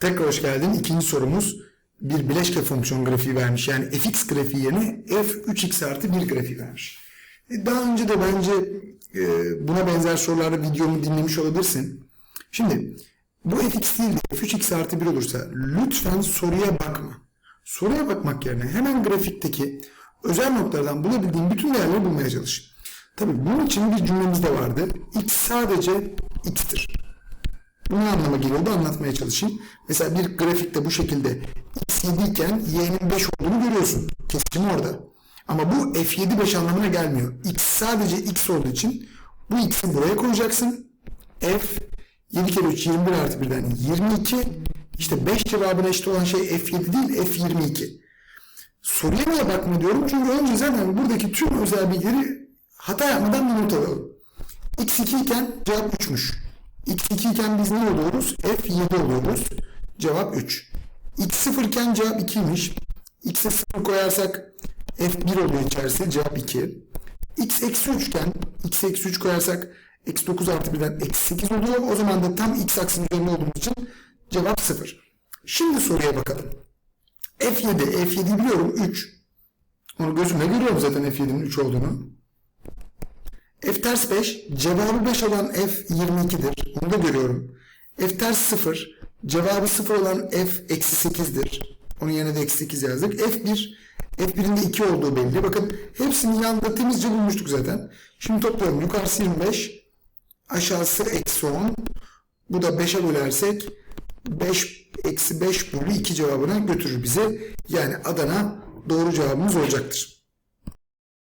Tekrar hoş geldin. İkinci sorumuz bir bileşke fonksiyon grafiği vermiş. Yani fx grafiği yerine f3x artı 1 grafiği vermiş. E, Daha önce de bence e, buna benzer sorularda videomu dinlemiş olabilirsin. Şimdi bu fx değil de f3x artı 1 olursa lütfen soruya bakma. Soruya bakmak yerine hemen grafikteki özel noktalardan bulabildiğin bütün değerleri bulmaya çalış. Tabii bunun için bir cümlemiz de vardı. x sadece x'tir. Bu ne anlama geliyordu anlatmaya çalışayım. Mesela bir grafikte bu şekilde x 7 iken y'nin 5 olduğunu görüyorsun. Kesişim orada. Ama bu f7 5 anlamına gelmiyor. x sadece x olduğu için bu x'i buraya koyacaksın. f 7 kere 3 21 artı 1'den 22. İşte 5 cevabına eşit olan şey f7 değil f22. Soruya niye bakma diyorum? Çünkü önce zaten buradaki tüm özel bilgileri hata yapmadan bir not alalım. x2 iken cevap 3'müş. X2 iken biz ne oluyoruz? f7 oluyoruz. Cevap 3. x0 iken cevap 2'ymiş. x'e 0 koyarsak f1 oluyor içerisi. Cevap 2. x eksi 3 iken x eksi 3 koyarsak eksi 9 artı 1'den eksi 8 oluyor. O zaman da tam x aksının üzerinde olduğumuz için cevap 0. Şimdi soruya bakalım. F7, F7'yi biliyorum 3. Onu gözümle görüyorum zaten F7'nin 3 olduğunu. F ters 5, cevabı 5 olan F 22'dir. Onu da görüyorum. F ters 0, cevabı 0 olan F eksi 8'dir. Onun yerine de eksi 8 yazdık. F1, F1'in de 2 olduğu belli. Bakın hepsini yanında temizce bulmuştuk zaten. Şimdi toplayalım. Yukarısı 25, aşağısı eksi 10. Bu da 5'e bölersek 5 eksi 5 bölü 2 cevabına götürür bizi. Yani Adana doğru cevabımız olacaktır.